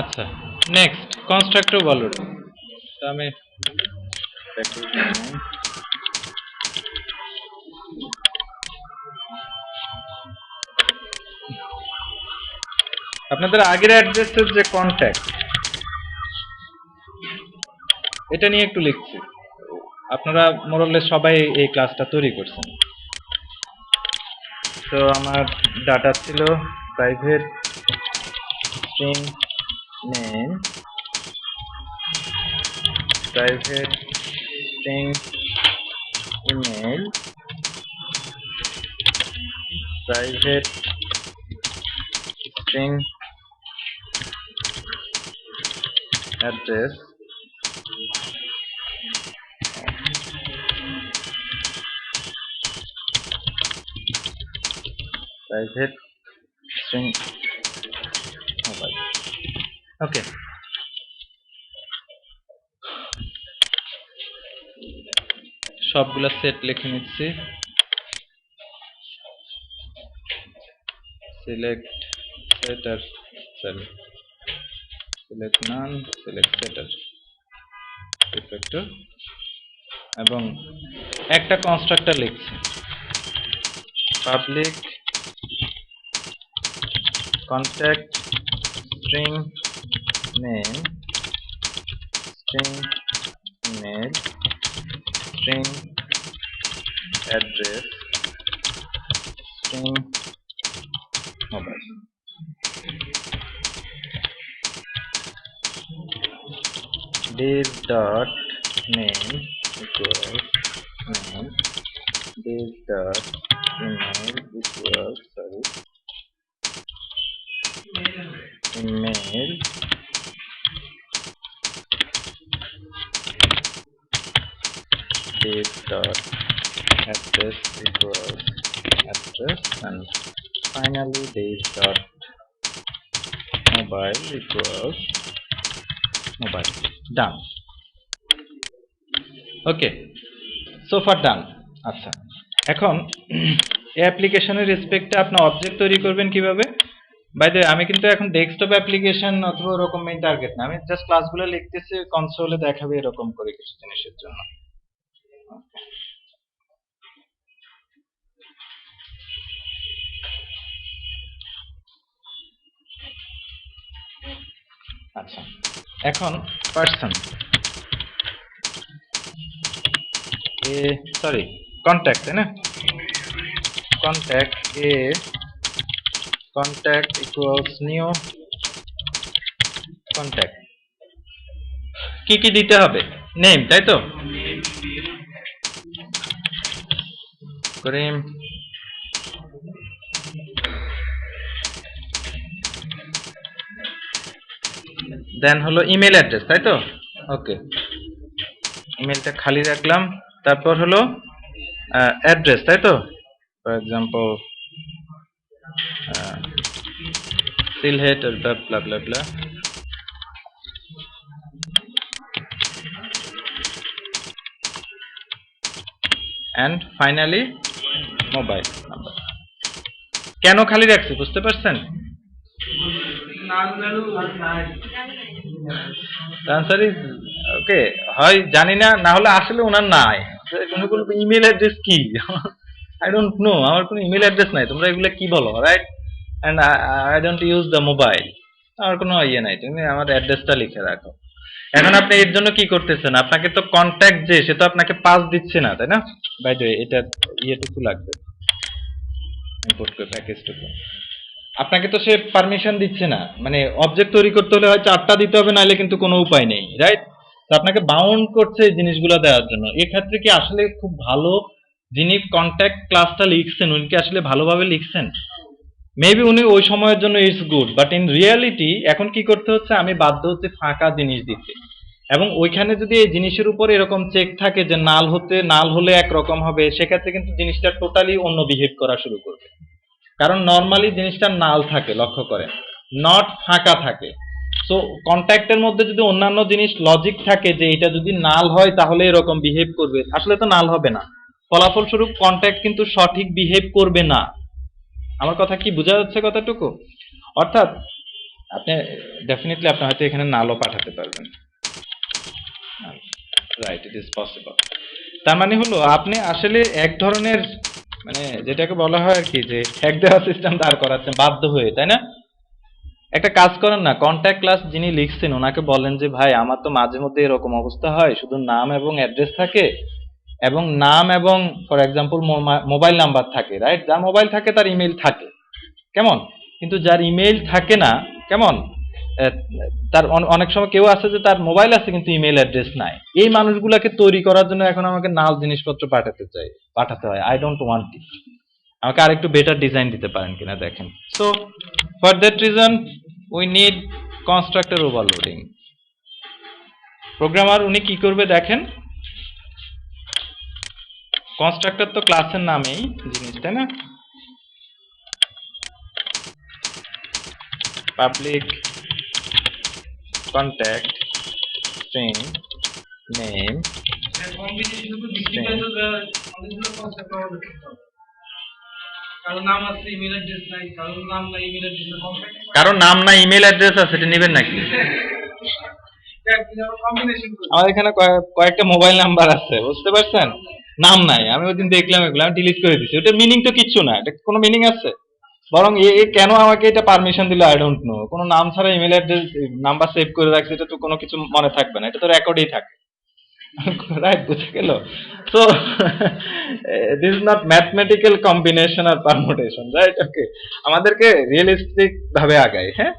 আচ্ছা next constructor বলো। আমি আপনাদের আগের অ্যাড্রেসের যে কন্ট্যাক্ট এটা নিয়ে একটু লিখছি। আপনারা মোরলে সবাই এই ক্লাসটা তৈরি করছেন। তো আমার ডাটা ছিল private string name private string email private string address private string okay সবগুলা সেট লিখে নিচ্ছি। সিলেক্ট সেটার সরি সিলেক্ট নান সিলেক্ট সেটার এবং একটা কনস্ট্রাক্টর লিখছি। Public contact string name. String. Email string. Address. String. Mobile this dot name equals name. This dot this dot address equals address and finally this dot mobile equals mobile. Done. Okay so far done আচ্ছা। এখন, এই অ্যাপ্লিকেশনের রেসপেক্টে আপনি object তৈরি করবেন কীভাবে? By the আমি কিন্তু এখন ডেস্কটপ অ্যাপ্লিকেশন অথবা ওরকম মেইন টার্গেট না। আমি জাস্ট ক্লাসগুলো লিখতেছি কনসোলে দেখাবে এরকম করে কিছু জিনিসের জন্য। আচ্ছা এখন পার্সন এ সরি কন্ট্যাক্ট তাই না? কন্ট্যাক্ট এ contact equals new contact. কি কি দিতে হবে? নেম তাই তো? করিম দেন হলো ইমেল অ্যাড্রেস তাই তো? ওকে ইমেলটা খালি রাখলাম। তারপর হলো অ্যাড্রেস তাই তো? For example blah blah blah blah. And finally mobile number. কেন খালি রাখছি বুঝতে পারছেন? আনসার ইজ ওকে হয়, জানি না না হলে আসলে ওনার নাই। তুমি বলবে ইমেল অ্যাড্রেস কি? আই ডোন্ট নো আমার কোনো ইমেল অ্যাড্রেস নাই, তোমরা এগুলো কি বলো right and I don't use the mobile আমার কোনো ইয়ে নাই, তুমি আমার অ্যাড্রেসটা লিখে রাখো। এখন আপনি এর জন্য কি করতেছেন? আপনাকে তো কন্ট্যাক্ট যে, সে তো আপনাকে পাস দিচ্ছে না, তাই না? বাই দ্য এটা ইয়েটুকু লাগবে। ইম্পোর্ট করে প্যাকেজটুকু আপনাকে তো সে পারমিশন দিচ্ছে না। মানে অবজেক্ট তৈরি করতে হলে হয় চারটা দিতে হবে, নাহলে কিন্তু কোনো উপায় নেই রাইট তো আপনাকে বাউন্ড করছে এই জিনিসগুলো দেওয়ার জন্য। এক্ষেত্রে কি আসলে খুব ভালো যিনি কন্ট্যাক্ট ক্লাসটা লিখছেন, উনি কি আসলে ভালোভাবে লিখছেন? মেবি উনি ওই সময়ের জন্য it's good but in reality এখন কি করতে হচ্ছে? আমি বাধ্য হচ্ছে ফাঁকা জিনিস দিতে। এবং ওইখানে যদি এই জিনিসের উপর এরকম চেক থাকে যে নাল হতে, নাল হলে একরকম হবে, সেক্ষেত্রে কিন্তু জিনিসটা টোটালি অন্য বিহেভ করা শুরু করবে। কারণ নর্মালি জিনিসটা নাল থাকে, লক্ষ্য করেন। নট ফাঁকা থাকে। সো কন্ট্যাক্টের মধ্যে যদি অন্যান্য জিনিস লজিক থাকে যে এটা যদি নাল হয়, তাহলে এরকম বিহেভ করবে। আসলে তো নাল হবে না। ফলাফলস্বরূপ কন্ট্যাক্ট কিন্তু সঠিক বিহেভ করবে না। আমার কথা কি বোঝা যাচ্ছে কথাটুকু? অর্থাৎ, আপনি ডেফিনেটলি আপনি হয়তো এখানে নালও পাঠাতে পারবেন। রাইট ইট ইজ পসিবল তার মানে হলো, আপনি আসলে এক ধরনের মানে যেটাকে বলা হয় আর কি, যে হ্যাক দেওয়া সিস্টেম দাঁড় করাচ্ছেন, বাধ্য হয়ে, তাই না? একটা কাজ করেন না কন্ট্যাক্ট ক্লাস যিনি লিখছেন, ওনাকে বলেন যে, ভাই, আমার তো মাঝে মধ্যে এরকম অবস্থা হয়, শুধু নাম এবং অ্যাড্রেস থাকে এবং নাম এবং ফর এক্সাম্পল মোবাইল নাম্বার থাকে রাইট যার মোবাইল থাকে, তার ইমেল থাকে। কেমন? কিন্তু যার ইমেল থাকে না, কেমন? তার অনেক সময় কেউ আছে যে তার মোবাইল আছে, কিন্তু ইমেল অ্যাড্রেস নাই। এই মানুষগুলোকে তৈরি করার জন্য এখন আমাকে নাল জিনিসপত্র পাঠাতে চাই, পাঠাতে হয়। আই ডোন্ট ওয়ান্ট ইট আমাকে আরেকটু বেটার ডিজাইন দিতে পারেন কিনা দেখেন। So for that reason we need constructor overloading programmer উনি কি করবে দেখেন? কনস্ট্রাক্টর তো ক্লাসের নামেই জিনিস তাই না? পাবলিক কন্ট্যাক্ট স্ট্রিং নেম কারও নাম না ইমেল অ্যাড্রেস আছে এটা নেবেন নাকি? আমার এখানে কয়েক- কয়েকটা মোবাইল নাম্বার আছে বুঝতে পারছেন? নাম নাই, আমি ওই দিন দেখলাম এগুলো, আমি ডিলিট করে দিচ্ছি ওটা মিনিং তো কিচ্ছু না, এটা কোনো মিনিং আছে? বরং এ কেন আমাকে এটা পারমিশন দিল? আই ডোন্ট নো কোনো নাম ছাড়া ইমেল অ্যাড্রেস নাম্বার সেভ করে রাখছে, এটা তো কোনো কিছু মনে থাকবে না, এটা তো রেকর্ডেই থাকে। রাইট, বুঝে দিস ম্যাথমেটিক্যাল কম্বিনেশন আর আমাদেরকে রিয়েলিস্টিক ভাবে আগাই হ্যাঁ?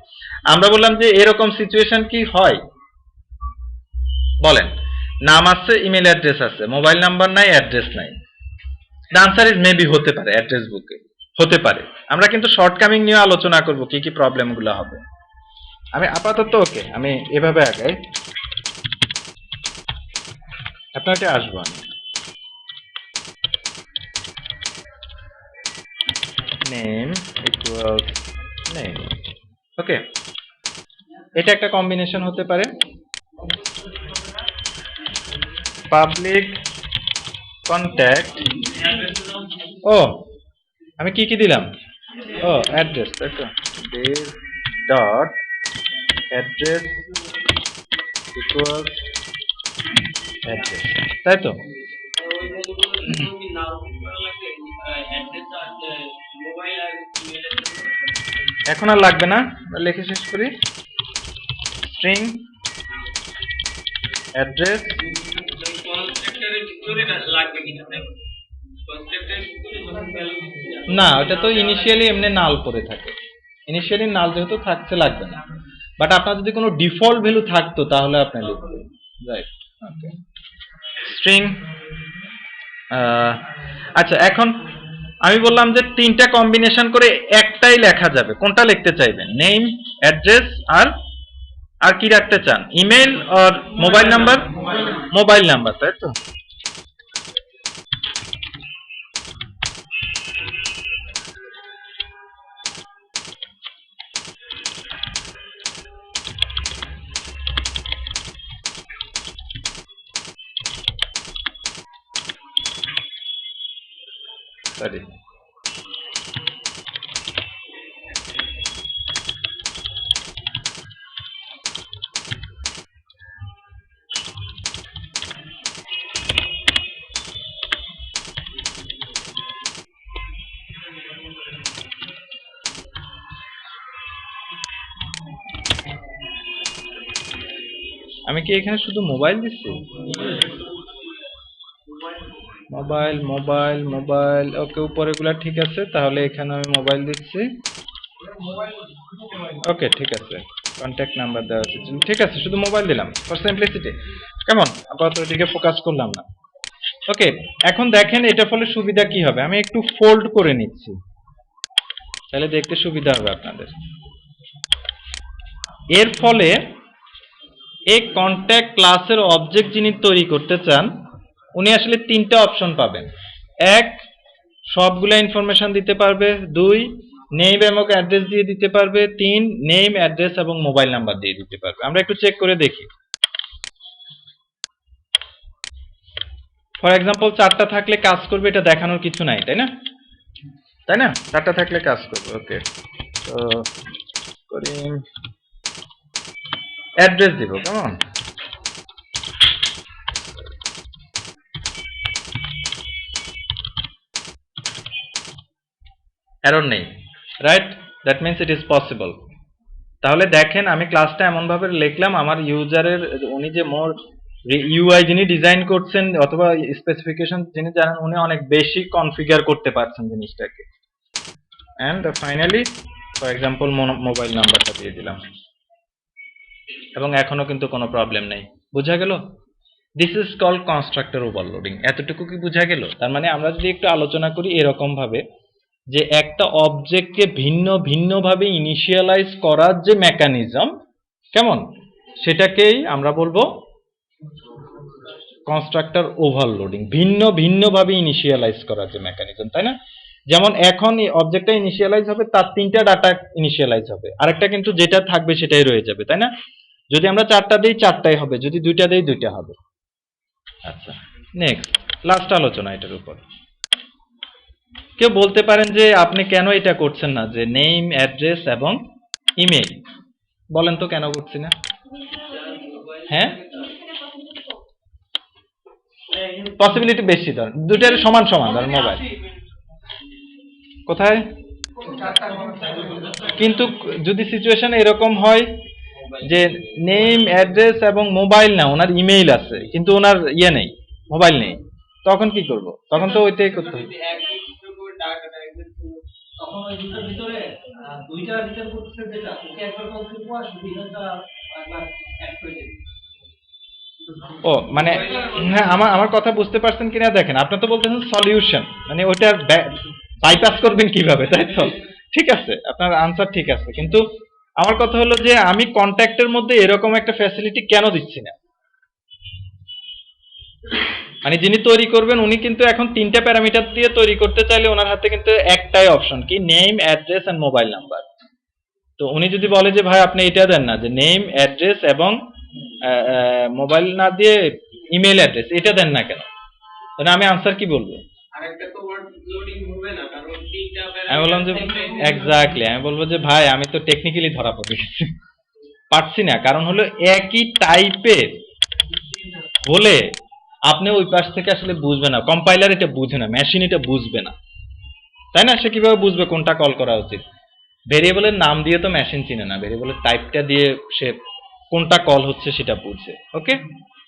আমরা বললাম যে এরকম সিচুয়েশন কি হয়? বলেন। নাম আছে ইমেল অ্যাড্রেস আছে মোবাইল নাম্বার নাই অ্যাড্রেস নাই। আনসার ইজ মেবি হতে পারে অ্যাড্রেস বুকে হতে পারে। আমরা কিন্তু শর্টকামিং নিয়ে আলোচনা করব, কি কি প্রবলেমগুলো হবে। আমি আপাতত ওকে আমি এভাবে আগাই। আপনাকে আসব আমি। নেম ইকুয়ালস নেম ওকে এটা একটা কম্বিনেশন হতে পারে। পাবলিক কন্ট্যাক্ট ও আমি কি কি দিলাম? ও অ্যাড্রেস তাই তো। ডট অ্যাড্রেস অ্যাড্রেস তাই তো। এখন আর লাগবে না? লিখে শেষ করি। স্ট্রিং অ্যাড্রেস না ওটা তো ইনিশিয়ালি এমনি নাল পড়ে থাকে। ইনিশিয়ালি নাল যেহেতু থাকছে লাগবে না। বাট আপনার যদি কোনো ডিফল্ট ভ্যালু থাকতো তাহলে আপনি লিখবেন রাইট ওকে স্ট্রিং আচ্ছা এখন আমি বললাম যে তিনটা কম্বিনেশন করে একটাই লেখা যাবে। কোনটা লিখতে চাইবেন? নেম অ্যাড্রেস আর আর কি রাখতে চান? ইমেল আর মোবাইল নাম্বার মোবাইল নাম্বার তাই তো? সরি আমি কি এখানে শুধু মোবাইল দিচ্ছি? মোবাইল মোবাইল মোবাইল ওকে উপরেগুলা ঠিক আছে, তাহলে এখানে আমি মোবাইল দিচ্ছি। ওকে ঠিক আছে। কন্ট্যাক্ট নাম্বার দেওয়া আছে। ঠিক আছে, শুধু মোবাইল দিলাম ফর সিম্পলিসিটি কেমন আপাতত এদিকে ফোকাস করলাম না। ওকে এখন দেখেন এটা ফলে সুবিধা কি হবে? আমি একটু ফোল্ড করে নিচ্ছি। তাহলে দেখতে সুবিধা হবে আপনাদের। এর ফলে এই কন্ট্যাক্ট ক্লাসের অবজেক্ট যিনি তৈরি করতে চান উনি আসলে তিনটা অপশন পাবেন। এক, সবগুলা ইনফরমেশন দিতে পারবে। দুই নেম এবং অ্যাড্রেস দিয়ে দিতে পারবে। তিন নেম অ্যাড্রেস এবং মোবাইল নাম্বার দিয়ে দিতে পারবে। আমরা একটু চেক করে দেখি। ফর এক্সাম্পল চারটা থাকলে কাজ করবে, এটা দেখানোর কিছু নাই, তাই না? তাই না? চারটা থাকলে কাজ করবে ওকে তো অ্যাড্রেস দিব, কেমন? এরর নেই right that means it is possible তাহলে দেখেন, আমি ক্লাসটা এমনভাবে লিখলাম, আমার ইউজারের উনি যে মোর ইউআই যিনি ডিজাইন করছেন, অথবা স্পেসিফিকেশন যিনি জানেন, উনি অনেক বেশি কনফিগার করতে পারছেন জিনিসটাকে। And finally for example mobile নাম্বারটা দিয়ে দিলাম। এবং এখনও কিন্তু কোনো প্রবলেম নেই। বোঝা গেল? This is call constructor overloading এতটুকু কি বোঝা গেল? তার মানে আমরা যদি একটু আলোচনা করি এরকম ভাবে যে একটা অবজেক্টকে ভিন্ন ভিন্নভাবে ইনিশিয়ালাইজ করার যে মেকানিজম কেমন? সেটাকেই আমরা বলব কনস্ট্রাক্টর ওভারলোডিং ভিন্ন ভিন্নভাবে ইনিশিয়ালাইজ করার যে মেকানিজম তাই না? যেমন এখন এই অবজেক্টটা ইনিশিয়ালাইজ হবে, তার তিনটা ডাটা ইনিশিয়ালাইজ হবে। আরেকটা কিন্তু যেটা থাকবে সেটাই রয়ে যাবে, তাই না? যদি আমরা চারটা দিই, চারটাই হবে। যদি দুইটা দিই, দুইটা হবে। আচ্ছা নেক্সট লাস্ট আলোচনা এটার উপর। কেউ বলতে পারেন যে আপনি কেন এটা করছেন না? যে নেম অ্যাড্রেস এবং ইমেল বলেন তো কেন করছি না? হ্যাঁ? পসিবিলিটি বেশি ধর। দুটার সমান সমান ধর মোবাইল কোথায়? কিন্তু যদি সিচুয়েশন এরকম হয় যে নেম অ্যাড্রেস এবং মোবাইল না, ওনার ইমেইল আছে, কিন্তু ওনার ইয়ে নেই মোবাইল নেই, তখন কি করব? তখন তো ওইটাই করতে হবে। ভিতরে করতেছে যেটা, ওকে একবার শুধু একবার করে ও মানে হ্যাঁ আমার আমার কথা বুঝতে পারছেন কিনা দেখেন, আপনি তো বলতেছেন সলিউশন মানে ওইটার বাইপাস করবেন কীভাবে, তাই তো? ঠিক আছে, আপনার আনসার ঠিক আছে, কিন্তু আমার কথা হলো যে আমি কন্ট্যাক্টের মধ্যে এরকম একটা ফ্যাসিলিটি কেন দিচ্ছি না? মানে যিনি তৈরি করবেন উনি কিন্তু এখন তিনটা প্যারামিটার দিয়ে তৈরি করতে চাইলে ওনার হাতে কিন্তু একটাই অপশন কি name address and mobile number তো উনি যদি বলে যে ভাই আপনি এটা দেন না যে নেম অ্যাড্রেস এবং মোবাইল না দিয়ে ইমেল অ্যাড্রেস এটা দেন না কেন? তাহলে আমি আনসার কি বলব? আমি বললাম যে এক্স্যাক্টলি আমি বলব যে ভাই আমি তো টেকনিক্যালি ধরা পড়ে গেছি। পারছি না কারণ হলো একই টাইপের হলে আপনি ওই পাশ থেকে আসলে বুঝবে না কম্পাইলার এটা বুঝে না মেশিন এটা বুঝবে না। তাই না? সে কীভাবে বুঝবে কোনটা কল করা উচিত? ভেরিয়েবলের নাম দিয়ে তো মেশিন চিনে না ভেরিয়েবলের টাইপটা দিয়ে সে কোনটা কল হচ্ছে সেটা বুঝে ওকে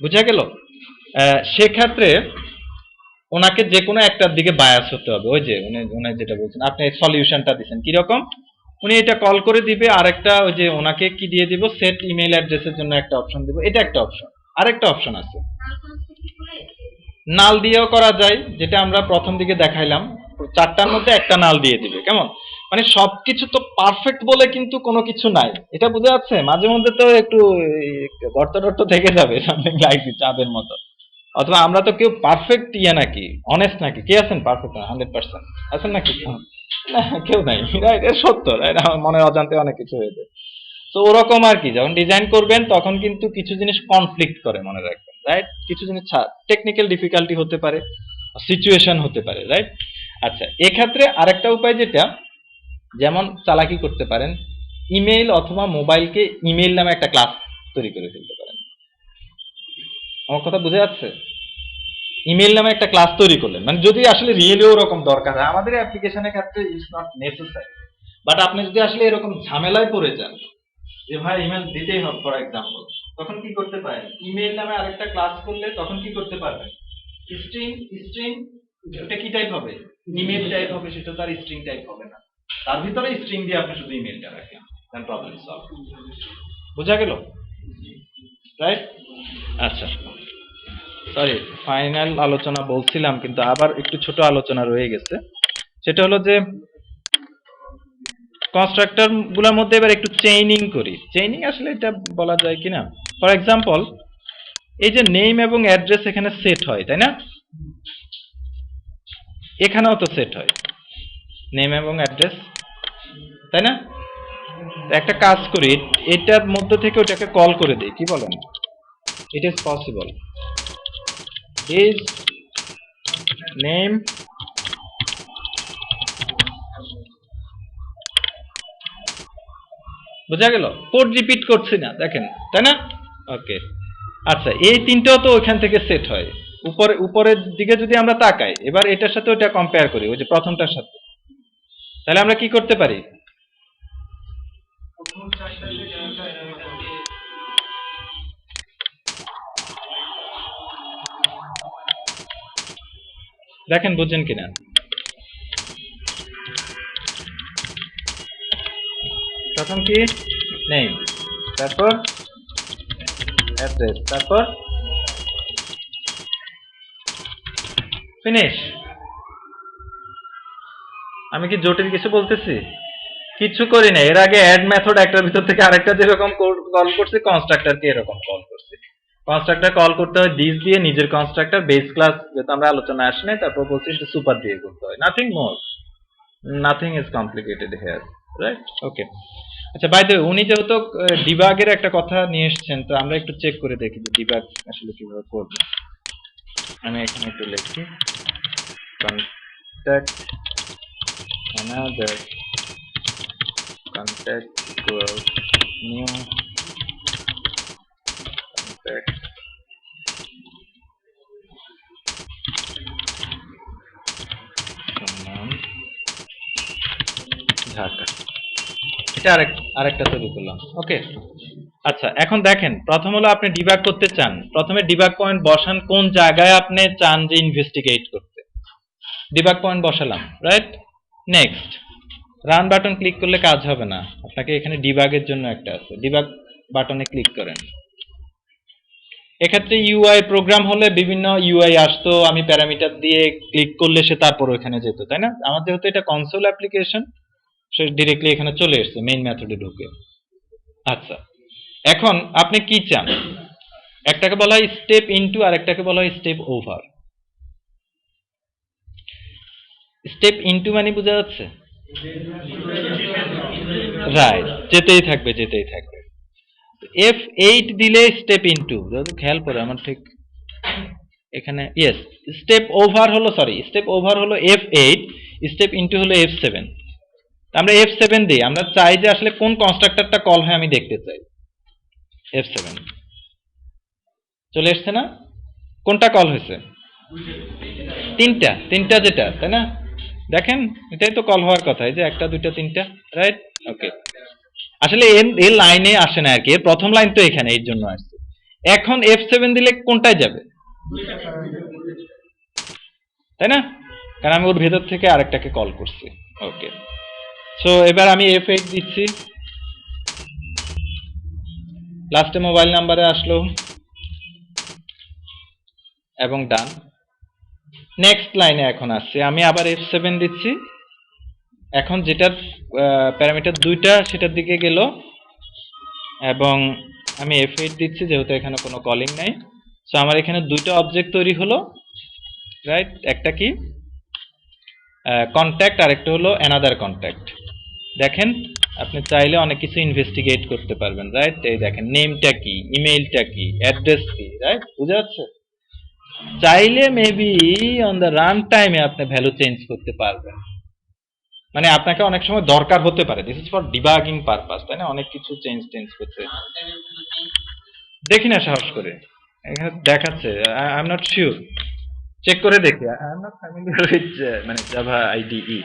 বুঝা গেল? সেক্ষেত্রে ওনাকে যে কোনো একটার দিকে বায়াস হতে হবে, ওই যে উনি উনি যেটা বলছেন, আপনি সলিউশনটা দিচ্ছেন কীরকম? উনি এটা কল করে দিবে, আরেকটা ওই যে ওনাকে কি দিয়ে দিব? সেট ইমেল অ্যাড্রেসের জন্য একটা অপশন দিব, এটা একটা অপশন আরেকটা অপশন আছে। নাল দিয়েও করা যায়, যেটা আমরা প্রথম দিকে দেখাইলাম। চারটার মধ্যে একটা নাল দিয়ে দিবে, কেমন? মানে সবকিছু তো পারফেক্ট বলে কিন্তু কোনো কিছু নাই। এটা বুঝা যাচ্ছে? মাঝে মধ্যে তো একটু গর্ত টর্ত থেকে যাবে চাঁদের মতো। অথবা আমরা তো কেউ পারফেক্ট ইয়ে নাকি অনেস্ট নাকি? কে আছেন পারফেক্ট হান্ড্রেড পার্সেন্ট আছেন নাকি? না, কেউ নাই। রাইট সত্য রাইট আমার মনের অজান্তে অনেক কিছু হয়ে যায় তো ওরকম আর কি, যখন ডিজাইন করবেন, তখন কিন্তু কিছু জিনিস কনফ্লিক্ট করে মনে রাখবেন। রাইট কিছু জিনিস টেকনিক্যাল ডিফিকাল্টি হতে পারে সিচুয়েশন হতে পারে রাইট আচ্ছা এক্ষেত্রে আরেকটা উপায় যেটা, যেমন চালাকি করতে পারেন ইমেইল অথবা মোবাইলকে ইমেইল নামে একটা ক্লাস তৈরি করে ফেলতে পারেন। আমার কথা বুঝে যাচ্ছে? ইমেইল নামে একটা ক্লাস তৈরি করলেন মানে যদি আসলে রিয়েলি ওরকম দরকার হয়, আমাদের অ্যাপ্লিকেশনের ক্ষেত্রে ইজ নট নেসেসারি বাট আপনি যদি আসলে এরকম ঝামেলায় পড়ে যান, যে ভাই ইমেল দিতেই হবে ফর এক্সাম্পল তখন কি করতে পারেন? ইমেইল নামে আরেকটা ক্লাস করলে তখন কি করতে পারবেন? স্ট্রিং স্ট্রিং ওটা কি টাইপ হবে? ইমেল টাইপ হবে, সেটা তার স্ট্রিং টাইপ হবে না। তার ভিতরে স্ট্রিং দিয়ে আপনি শুধু ইমেলটা রাখেন দেন প্রবলেম সলভ বোঝা গেল? রাইট আচ্ছা। সরি ফাইনাল আলোচনা বলছিলাম, কিন্তু আবার একটু ছোট আলোচনা রয়ে গেছে। সেটা হলো যে কনস্ট্রাক্টরগুলোর মধ্যে এবার একটু চেইনিং করি। চেইনিং আসলে এটা বলা যায় কিনা? ফর এক্সাম্পল এই যে নেম এবং অ্যাড্রেস এখানে সেট হয়, তাই না? এখানেও তো সেট হয়। নেম এবং অ্যাড্রেস তাই না? একটা কাজ করি, এটার মধ্যে থেকে ওটাকে কল করে দিই, কি বলেন? It is possible is name বোঝা গেল? কোড রিপিট করছি না, দেখেন, তাই না? ওকে আচ্ছা এই তিনটাও তো ওইখান থেকে সেট হয়। উপরে, উপরের দিকে যদি আমরা তাকাই, এবার এটার সাথে ওটা কম্পেয়ার করি, ওই যে প্রথমটার সাথে। তাহলে আমরা কি করতে পারি? দেখেন, বুঝছেন কিনা? প্রথম কি? নেই। তারপর? অ্যাড্রেস, তারপর? ফিনিশ। আমি কি জটিল কিছু বলতেছি? কিছু করি না। এর আগে অ্যাড মেথড একটার ভিতর থেকে আরেকটা যেরকম কল করছি কনস্ট্রাক্টরকে এরকম কল করছি। কনস্ট্রাক্টর কল করতে হয় দিস দিয়ে, নিজের কনস্ট্রাক্টর বেস ক্লাস যেটা আমরা আলোচনা আসি নাই, তারপর বলছি সুপার দিয়ে করতে হয়। Nothing more nothing is complicated here right okay আচ্ছা বাই দ্য উনি যেহেতু ডিবাগের একটা কথা নিয়ে এসেছেন, তো আমরা একটু চেক করে দেখি যে ডিবাগ আসলে কীভাবে করব। আমি এখানে একটু লিখি। Contact another contact equals new contact Dhaka. এটা আরেক, আরেকটা তৈরি করলাম ওকে আচ্ছা এখন দেখেন, প্রথম হলো আপনি ডিবাগ করতে চান। প্রথমে ডিবাগ পয়েন্ট বসান, কোন জায়গায় আপনি চান যে ইনভেস্টিগেট করতে। ডিবাগ পয়েন্ট বসালাম right next run button click করলে কাজ হবে না। আপনাকে এখানে ডিবাগের জন্য একটা আছে। ডিবাগ বাটনে ক্লিক করেন। এক্ষেত্রে ইউআই প্রোগ্রাম হলে বিভিন্ন ইউআই আসতো, আমি প্যারামিটার দিয়ে ক্লিক করলে সে তারপর ওখানে যেত, তাই না? আমার এটা কনসোল অ্যাপ্লিকেশন সে ডিরেক্টলি এখানে চলে এসছে মেইন মেথডে ঢুকে। আচ্ছা এখন আপনি কি চান? একটাকে বলা হয় স্টেপ ইনটু আর একটাকে বলা হয় স্টেপ ওভার স্টেপ ইনটু মানে বোঝা যাচ্ছে? রাইট যেতেই থাকবে যেতেই থাকবে। এফ এইট দিলে স্টেপ ইনটু খেয়াল করে আমার ঠিক এখানে ইয়েস স্টেপ ওভার হলো সরি স্টেপ ওভার হলো এফ এইট স্টেপ ইনটু হলো এফ সেভেন আমরা এফ সেভেন দিই। আমরা চাই যে আসলে কোন কনস্ট্রাক্টরটা কল হয় আমি দেখতে চাই। এফ সেভেন চলে এসছে না? কোনটা কল হয়েছে? তিনটা। তিনটা যেটা, তাই না? দেখেন, এটাই তো কল হওয়ার কথা। এই যে একটা, দুইটা, তিনটা রাইট ওকে আসলে এর লাইনে আসে না আর কি এর প্রথম লাইন তো এখানে, এর জন্য আসছে। এখন এফ সেভেন দিলে কোনটায় যাবে? তাই না? কারণ আমি ওর ভেতর থেকে আরেকটাকে কল করছি। ওকে সো এবার আমি এফ এইট দিচ্ছি। লাস্টে মোবাইল নাম্বারে আসলো। এবং ডান নেক্সট লাইনে এখন আসছে। আমি আবার এফ সেভেন দিচ্ছি। এখন যেটার প্যারামিটার দুইটা, সেটার দিকে গেল। এবং আমি এফ এইট দিচ্ছি, যেহেতু এখানে কোনো কলিং নাই। সো আমার এখানে দুইটা অবজেক্ট তৈরি হলো। রাইট একটা কি? কন্ট্যাক্ট আর একটা হলো অ্যানাদার কন্ট্যাক্ট দেখেন, আপনি চাইলে অনেক কিছু ইনভেস্টিগেট করতে পারবেন রাইট এই দেখেন নেমটা কি ইমেইলটা কি অ্যাড্রেস কি রাইট বুঝা যাচ্ছে? চাইলে মেবি অন দ্য রান টাইমে আপনি ভ্যালু চেঞ্জ করতে পারবেন। মানে আপনাকে অনেক সময় দরকার হতে পারে। This is for debugging purpose তাই না? অনেক কিছু চেঞ্জ চেঞ্জ করতে। দেখি না সাহস করে। এখানে দেখাচ্ছে I am not sure check করে দেখি। I am not familiar with মানে জাভা আইডিই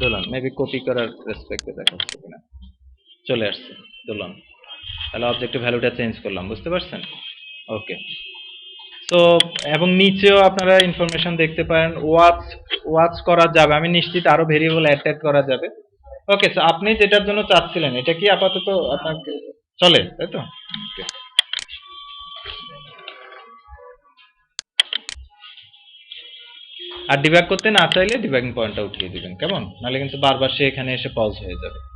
দোলন মেবি কপি করার রেসপেক্টে দেখাচ্ছে কিনা। চলে আসছে, দোলন। তাহলে অবজেক্টের ভ্যালুটা চেঞ্জ করলাম, বুঝতে পারছেন? ওকে তো এবং নিচেও আপনারা ইনফরমেশন দেখতে পারেন ওয়াচ ওয়াচ করা যাবে। আমি নিশ্চিত আরও ভেরিয়েবল অ্যাড ট্যাড করা যাবে। ওকে আপনি যেটার জন্য চাচ্ছিলেন, এটা কি আপাতত আপনাকে চলে, তাই তো? আর ডিব্যাগ করতে না চাইলে ডিব্যাগিং পয়েন্টটা উঠিয়ে দিবেন, কেমন? নাহলে কিন্তু বারবার সে এখানে এসে পজ হয়ে যাবে।